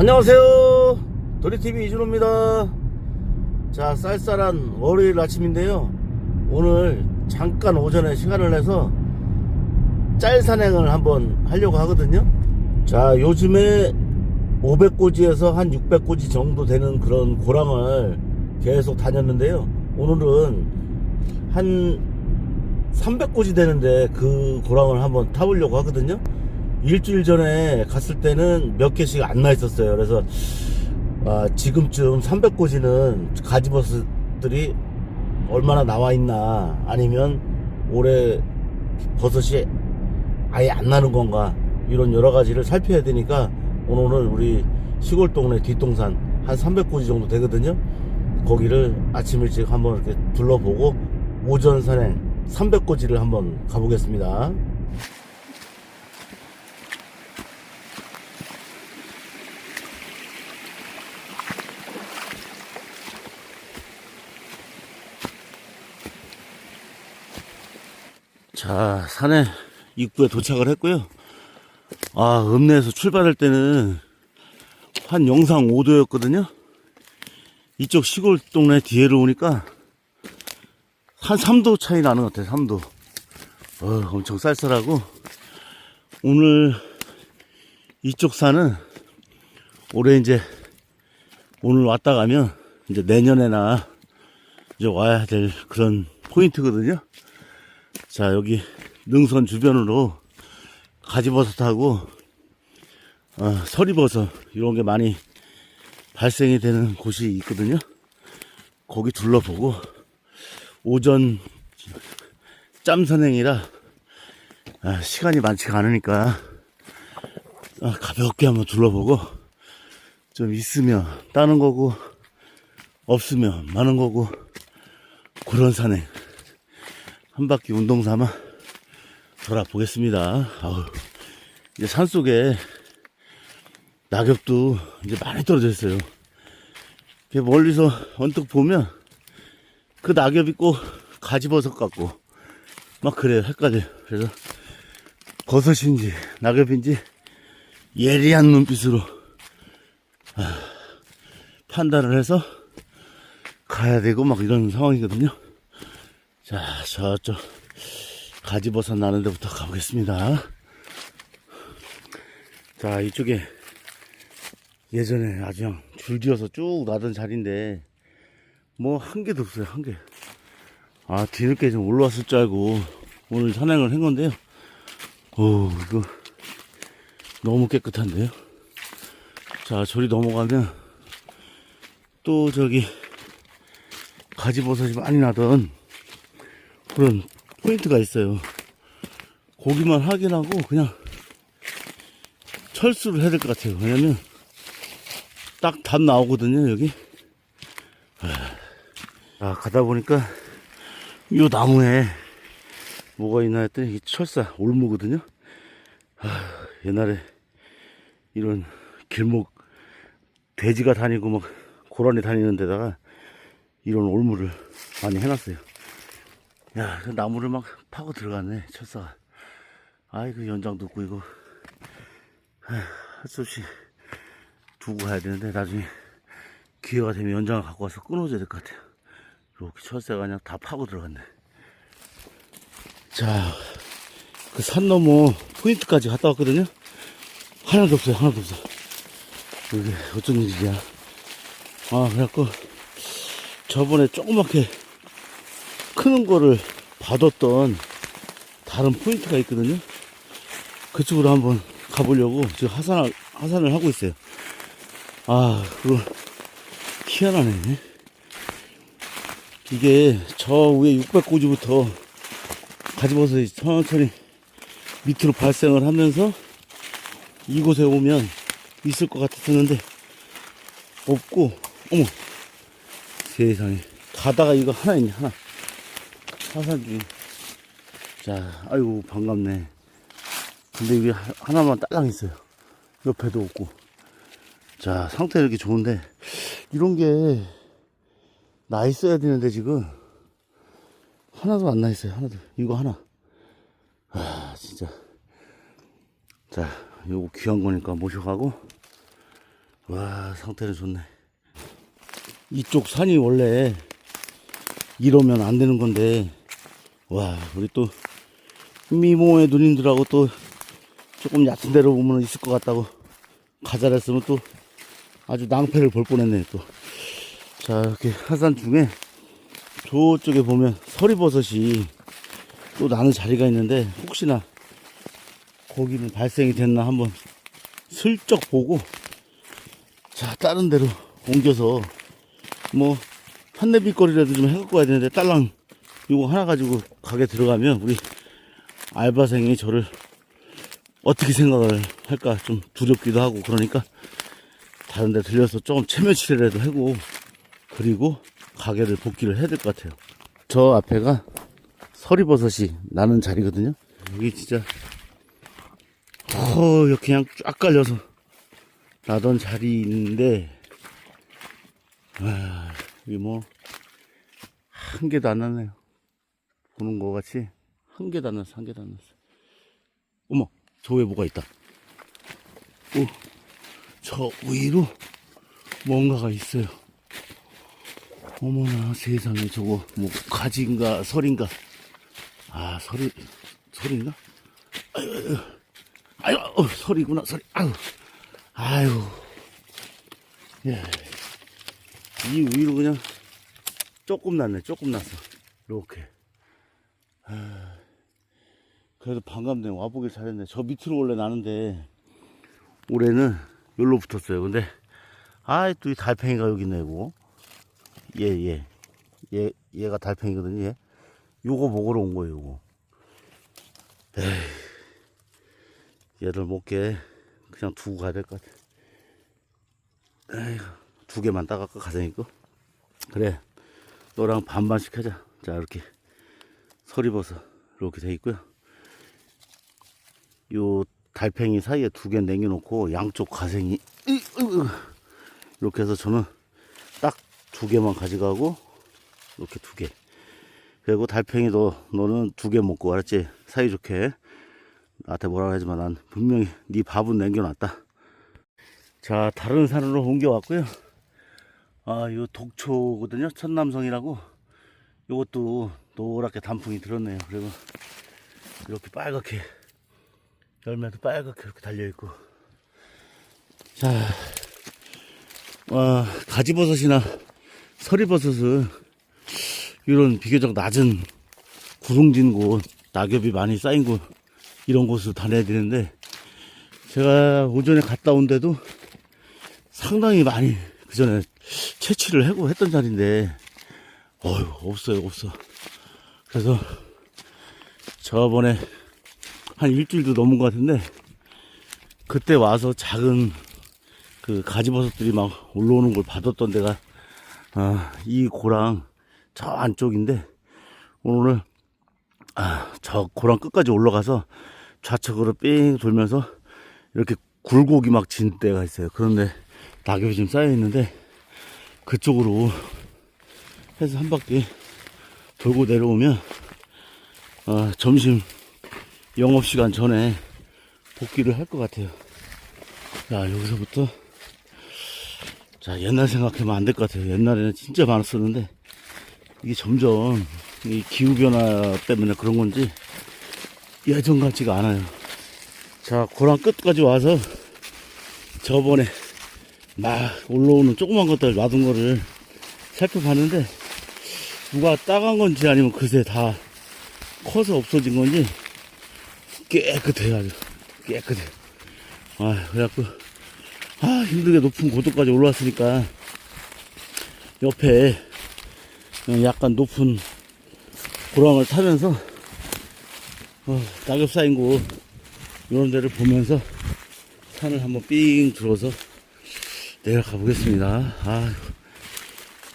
안녕하세요. 도리TV 이준호입니다. 자 쌀쌀한 월요일 아침인데요. 오늘 잠깐 오전에 시간을 내서 짤 산행을 한번 하려고 하거든요. 자 요즘에 500고지에서 한 600고지 정도 되는 그런 고랑을 계속 다녔는데요. 오늘은 한 300고지 되는데 그 고랑을 한번 타보려고 하거든요 일주일 전에 갔을 때는 몇 개씩 안 나 있었어요. 그래서 아, 지금쯤 300고지는 가지버섯들이 얼마나 나와 있나 아니면 올해 버섯이 아예 안 나는 건가 이런 여러 가지를 살펴야 되니까 오늘은 우리 시골 동네 뒷동산 한 300고지 정도 되거든요. 거기를 아침 일찍 한번 이렇게 둘러보고 오전 산행 300고지를 한번 가보겠습니다. 자, 산에 입구에 도착을 했고요. 아, 읍내에서 출발할 때는 한 영상 5도였거든요. 이쪽 시골 동네 뒤에로 오니까 한 3도 차이 나는 것 같아요, 3도. 어, 엄청 쌀쌀하고, 오늘 이쪽 산은 올해 이제 오늘 왔다 가면 이제 내년에나 이제 와야 될 그런 포인트거든요. 자, 여기 능선 주변으로 가지버섯하고 어, 서리버섯 이런 게 많이 발생이 되는 곳이 있거든요. 거기 둘러보고 오전 짬선행이라 아, 시간이 많지가 않으니까 아, 가볍게 한번 둘러보고 좀 있으면 따는 거고 없으면 마는 거고 그런 산행 한 바퀴 운동 삼아 돌아보겠습니다. 아우, 이제 산 속에 낙엽도 이제 많이 떨어져 있어요. 멀리서 언뜻 보면 그 낙엽 있고 가지버섯 같고 막 그래요. 헷갈려요. 그래서 버섯인지 낙엽인지 예리한 눈빛으로 아, 판단을 해서 가야 되고 막 이런 상황이거든요. 자, 저쪽 가지버섯 나는 데부터 가보겠습니다. 자, 이쪽에 예전에 아주 줄지어서 쭉 나던 자리인데 뭐 한 개도 없어요, 한 개. 아, 뒤늦게 좀 올라왔을 줄 알고 오늘 산행을 한 건데요. 오, 이거 너무 깨끗한데요. 자, 저리 넘어가면 또 저기 가지버섯이 많이 나던 그런 포인트가 있어요. 고기만 확인하고 그냥 철수를 해야 될 것 같아요. 왜냐면 딱 답 나오거든요, 여기. 아, 가다 보니까 이 나무에 뭐가 있나 했더니 이 철사 올무거든요. 아, 옛날에 이런 길목 돼지가 다니고 막 고라니 다니는 데다가 이런 올무를 많이 해놨어요. 야, 그 나무를 막 파고 들어갔네, 철사가. 아이, 그 연장도 없고, 이거. 할수 없이 두고 가야 되는데, 나중에 기회가 되면 연장을 갖고 와서 끊어줘야 될 것 같아요. 이렇게 철사가 그냥 다 파고 들어갔네. 자, 그 산 너머 포인트까지 갔다 왔거든요. 하나도 없어요, 하나도 없어. 이게 어쩐 일이야. 아, 그래갖고, 저번에 조그맣게 크는 거를 받았던 다른 포인트가 있거든요. 그쪽으로 한번 가보려고 지금 하산, 하산을 하고 있어요. 아, 그거, 희한하네. 이게 저 위에 600고지부터 가지버섯이 천천히 밑으로 발생을 하면서 이곳에 오면 있을 것 같았었는데 없고, 어머, 세상에. 가다가 이거 하나 있네, 하나. 화산 중에. 자, 아이고, 반갑네. 근데 이게 하- 하나만 딸랑 있어요. 옆에도 없고. 자, 상태 이렇게 좋은데, 이런 게, 나 있어야 되는데, 지금. 하나도 안 나 있어요, 하나도. 이거 하나. 아, 진짜. 자, 요거 귀한 거니까 모셔가고, 와 상태는 좋네 이쪽 산이 원래 이러면 안 되는 건데 와 우리 또 미모의 누님들하고 또 조금 얕은 데로 보면 있을 것 같다고 가자랬으면 또 아주 낭패를 볼 뻔했네 또. 자 이렇게 하산 중에 저쪽에 보면 서리버섯이 또 나는 자리가 있는데 혹시나 거기는 발생이 됐나 한번 슬쩍 보고 자 다른 데로 옮겨서 뭐 한내비거리라도 좀 해갖고 와야 되는데 딸랑 이거 하나 가지고 가게 들어가면 우리 알바생이 저를 어떻게 생각을 할까 좀 두렵기도 하고 그러니까 다른 데 들려서 조금 체면치레라도 하고 그리고 가게를 복귀를 해야 될 것 같아요 저 앞에가 서리버섯이 나는 자리거든요 여기 진짜 허 그냥 쫙 깔려서 나던 자리인데 아, 이게 뭐한 개도 안 났네요. 보는 것 같이 한안 났어, 한안 났어. 어머, 저 위에 뭐가 있다. 오, 저 위로 뭔가가 있어요. 어머나 세상에 저거 뭐 가지인가 설인가? 아 설이 설인가? 아유, 아유, 설이구나 설이. 아유, 아유. 예. 이 위로 그냥 조금 났네, 조금 났어. 이렇게. 아, 그래도 반갑네. 와보길 잘했네. 저 밑으로 원래 나는데, 올해는 여기로 붙었어요. 근데, 아이, 또 이 달팽이가 여기 있네, 이거. 얘, 얘. 얘, 얘가 달팽이거든요, 얘. 요거 먹으러 온 거예요, 요거. 에이, 얘들 먹게 그냥 두고 가야 될 것 같아. 에이구, 두 개만 따갈까, 가자니까. 그래. 너랑 반반씩 하자. 자, 이렇게 서리버섯 이렇게 돼 있고요. 요 달팽이 사이에 두 개 남겨놓고 양쪽 가생이 이렇게 해서 저는 딱 두 개만 가져가고 이렇게 두 개. 그리고 달팽이도 너는 두 개 먹고 알았지? 사이좋게 나한테 뭐라고 하지만 난 분명히 네 밥은 남겨놨다. 자, 다른 산으로 옮겨왔고요. 아, 요 독초거든요. 천남성이라고. 요것도 노랗게 단풍이 들었네요. 그리고 이렇게 빨갛게 열매도 빨갛게 이렇게 달려있고. 자, 와, 가지버섯이나 서리버섯을 이런 비교적 낮은 구름진 곳, 낙엽이 많이 쌓인 곳, 이런 곳을 다녀야 되는데, 제가 오전에 갔다 온데도 상당히 많이 그 전에 채취를 했던 자리인데, 어휴, 없어요, 없어. 그래서 저번에 한 일주일도 넘은 것 같은데, 그때 와서 작은 그 가지버섯들이 막 올라오는 걸 받았던 데가, 아, 이 고랑 저 안쪽인데, 오늘, 아, 저 고랑 끝까지 올라가서 좌측으로 삥 돌면서 이렇게 굴곡이 막진 데가 있어요. 그런데 낙엽이 좀 쌓여 있는데, 그쪽으로 해서 한 바퀴 돌고 내려오면 어, 점심 영업시간 전에 복귀를 할 것 같아요. 자 여기서부터 자 옛날 생각하면 안 될 것 같아요. 옛날에는 진짜 많았었는데 이게 점점 이 기후변화 때문에 그런 건지 예전 같지가 않아요. 자 고랑 끝까지 와서 저번에 막 올라오는 조그만 것들 놔둔 거를 살펴봤는데 누가 따간 건지 아니면 그새 다 커서 없어진 건지 깨끗해요 아주 깨끗해 아 그래갖고 아 힘들게 높은 고도까지 올라왔으니까 옆에 약간 높은 고랑을 타면서 어, 낙엽 쌓인 곳 이런 데를 보면서 산을 한번 삥 들어서 내려가 보겠습니다. 아,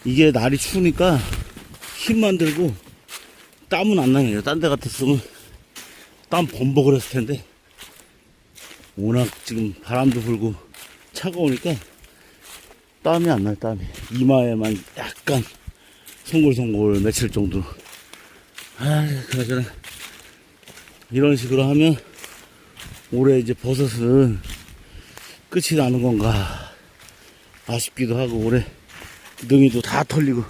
이게 날이 추우니까 힘만 들고 땀은 안 나요. 딴 데 같았으면 땀 범벅을 했을 텐데 워낙 지금 바람도 불고 차가우니까 땀이 안 나요. 땀이 이마에만 약간 송골송골 맺힐 정도로. 아, 그나저나 이런 식으로 하면 올해 이제 버섯은 끝이 나는 건가 아쉽기도 하고 올해 능이도 다 털리고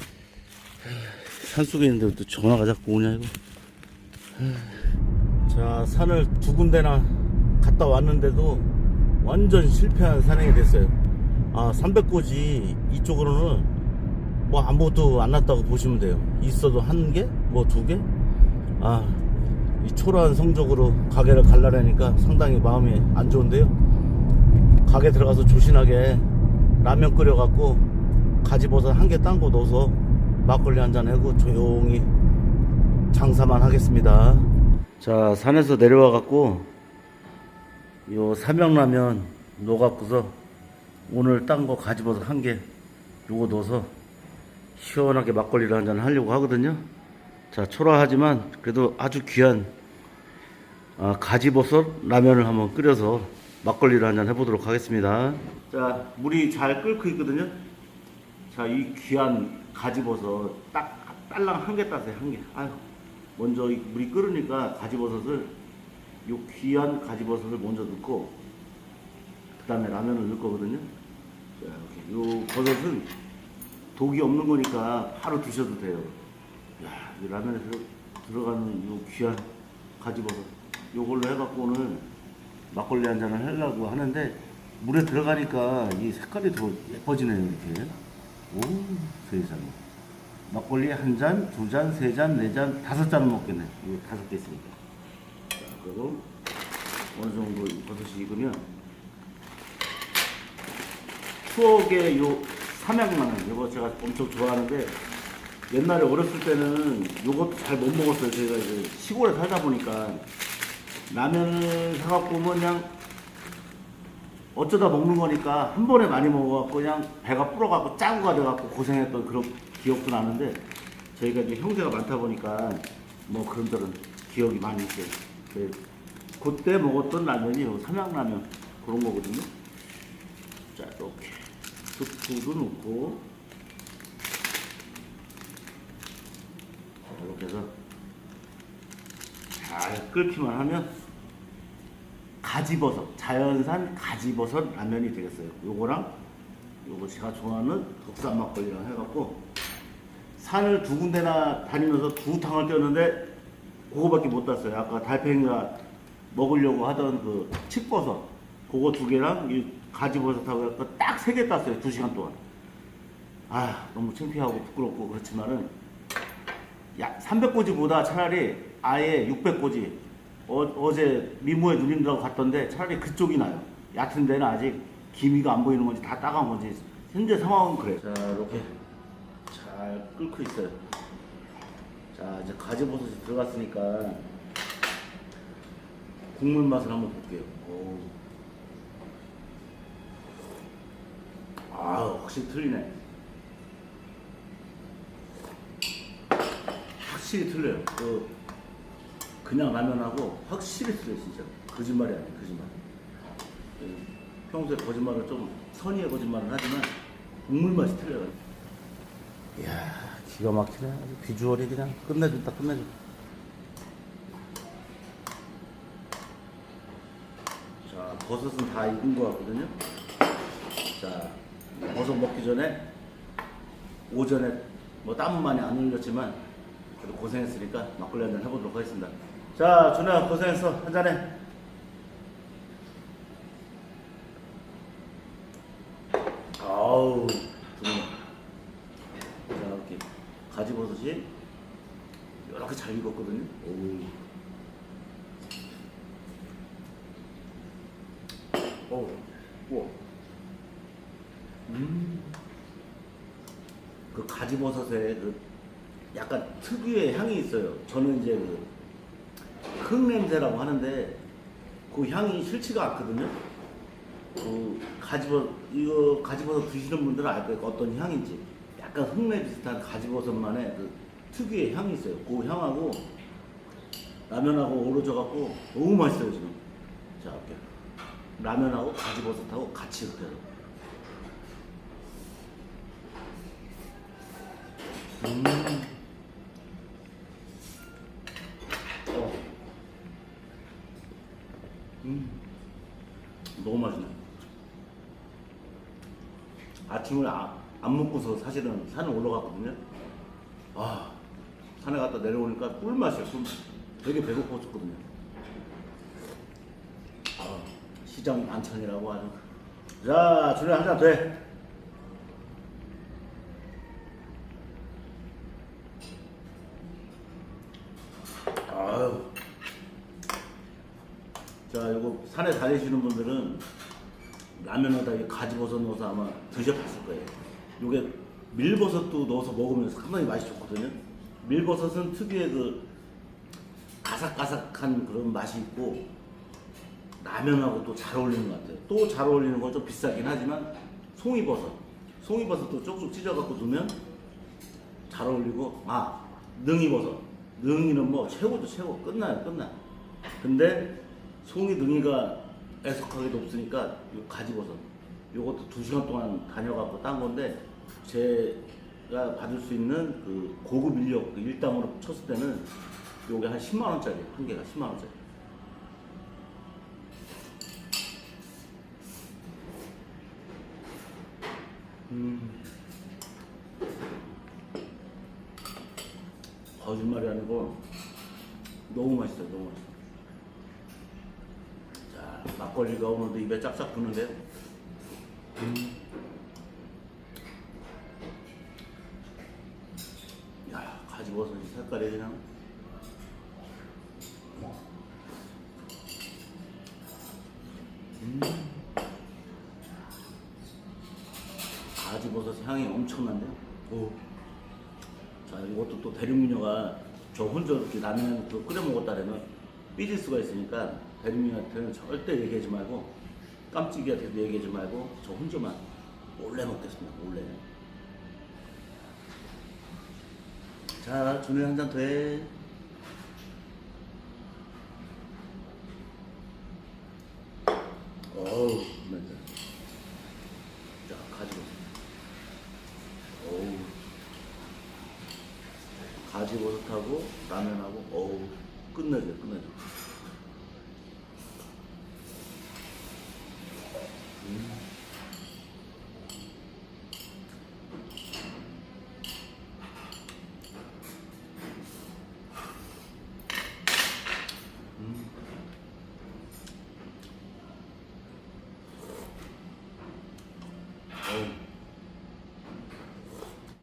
산속에 있는데 또 전화가 자꾸 오냐 이거 자 산을 두 군데나 갔다 왔는데도 완전 실패한 산행이 됐어요 아 300고지 이쪽으로는 뭐 아무것도 안 났다고 보시면 돼요 있어도 한 개? 뭐 두 개? 아 이 초라한 성적으로 가게를 갈라내니까 상당히 마음이 안 좋은데요 가게 들어가서 조신하게 라면 끓여갖고 가지버섯 한 개 딴 거 넣어서 막걸리 한잔 하고 조용히 장사만 하겠습니다. 자, 산에서 내려와 갖고 요 삼양라면 넣어갖고서 오늘 딴 거 가지버섯 한개 요거 넣어서 시원하게 막걸리를 한잔 하려고 하거든요. 자, 초라하지만 그래도 아주 귀한 아, 가지버섯 라면을 한번 끓여서 막걸리를 한잔 해보도록 하겠습니다. 자, 물이 잘 끓고 있거든요. 자, 이 귀한 가지버섯 딱 딸랑 한개 따세요, 한 개. 아유, 먼저 이 물이 끓으니까 가지버섯을 요 귀한 가지버섯을 먼저 넣고 그 다음에 라면을 넣을 거거든요. 자, 이렇게 요 버섯은 독이 없는 거니까 바로 드셔도 돼요. 야, 이 라면에 들어, 들어가는 요 귀한 가지버섯 요걸로 해갖고 오늘 막걸리 한 잔을 하려고 하는데 물에 들어가니까 이 색깔이 더 예뻐지네요 이렇게 오 세상에. 막걸리 한 잔, 두 잔, 세 잔, 네 잔, 다섯 잔은 먹겠네. 이거 다섯 개 있으니까. 자 그리고 어느 정도 이 버섯이 익으면 추억의 요 삼양라면 이거 제가 엄청 좋아하는데 옛날에 어렸을 때는 요것도 잘 못 먹었어요. 저희가 이제 시골에 살다 보니까. 라면을 사갖고 오면 그냥 어쩌다 먹는 거니까 한 번에 많이 먹어갖고 그냥 배가 불어갖고 짜고가 돼갖고 고생했던 그런 기억도 나는데 저희가 이제 형제가 많다 보니까 뭐 그런 데는 기억이 많이 있어요. 네. 그때 먹었던 라면이 요 삼양라면 그런 거거든요. 자 이렇게 스프도 넣고 자, 이렇게 해서 잘 끓기만 하면 가지버섯, 자연산 가지버섯 라면이 되겠어요. 요거랑 요거 제가 좋아하는 독산 막걸리랑 해갖고 산을 두 군데나 다니면서 두 탕을 뛰었는데 그거밖에 못 땄어요. 아까 달팽이가 먹으려고 하던 그 칡버섯 그거 두 개랑 이 가지버섯하고 딱 세 개 땄어요. 두 시간 동안. 아 너무 창피하고 부끄럽고 그렇지만은 야 300고지보다 차라리 아예 600고지 어, 어제 미모의 누님들하고 갔던데 차라리 그쪽이 나요. 얕은 데는 아직 기미가 안 보이는 건지 다 따가운 건지 현재 상황은 그래요. 자 이렇게 잘 끓고 있어요. 자 이제 가지버섯이 들어갔으니까 국물 맛을 한번 볼게요. 오. 아 확실히 틀리네. 확실히 틀려요. 그 그냥 라면하고 확실히 진짜. 거짓말이 아니에요 거짓말. 그 평소에 거짓말을 좀 선의의 거짓말을 하지만 국물 맛이 틀려요. 이야 기가 막히네. 아주 비주얼이 그냥 끝내준다 끝내준다. 자 버섯은 다 익은 것 같거든요. 자 버섯 먹기 전에 오전에 뭐 땀은 많이 안 흘렸지만 그래도 고생했으니까 막걸리 한잔 해보도록 하겠습니다. 자 준호야 고생했어 한 잔해. 아우 준호. 자 이렇게 가지버섯이 이렇게 잘 익었거든요. 오. 오, 우와. 음. 그 가지버섯에 그 약간 특유의 향이 있어요. 저는 이제 그 흙냄새라고 하는데 그 향이 싫지가 않거든요. 그 가지버 이거 가지버섯 드시는 분들은 알 거예요. 어떤 향인지. 약간 흙내 비슷한 가지버섯만의 그 특유의 향이 있어요. 그 향하고 라면하고 어우러져 갖고 너무 맛있어요 지금. 자 이렇게 라면하고 가지버섯하고 같이 이렇게 해서. 음. 음. 너무 맛있네. 아침을 아- 안 먹고서 사실은 산을 올라갔거든요. 아, 산에 갔다 내려오니까 꿀맛이야, 꿀맛. 되게 배고팠었거든요. 아, 시장 반찬이라고 하는. 자, 준이 한잔 돼. 아유. 자, 이거 산에 다니시는 분들은 라면에다 이 가지버섯 넣어서 아마 드셔봤을 거예요. 요게 밀버섯도 넣어서 먹으면 상당히 맛이 좋거든요. 밀버섯은 특유의 그 아삭아삭한 그런 맛이 있고 라면하고 또 잘 어울리는 것 같아요. 또 잘 어울리는 건 좀 비싸긴 하지만 송이버섯. 송이버섯도 쪽쪽 찢어갖고 넣으면 잘 어울리고 아 능이버섯. 능이는 뭐 최고죠 최고 끝나요 끝나. 근데 송이 능이가 애석하게 높으니까 요 가지버섯. 요것도 두 시간 동안 다녀갖고 딴 건데 제가 받을 수 있는 그 고급 인력 그 일당으로 쳤을 때는 요게 한 10만 원짜리 한 개가 10만 원짜리. 음. 거짓말이 아니고 너무 맛있어요, 너무 맛있어. 자, 막걸리가 짝짝 붙는데요. 음. 야, 가지버섯이 색깔이 그냥. 음. 가지버섯 향이 엄청난데요. 오. 자, 이것도 또 대륙미녀가 저 혼자 이렇게 라면 그 끓여 먹었다면 삐질 수가 있으니까 대륙미녀한테는 절대 얘기하지 말고 깜찍이한테도 얘기하지 말고 저 혼자만 몰래 먹겠습니다. 몰래. 자, 준이 한잔 돼. 어우, 맞다. 자, 가지고. 어우. 가지버섯하고 라면하고 어우 끝내줘 끝내줘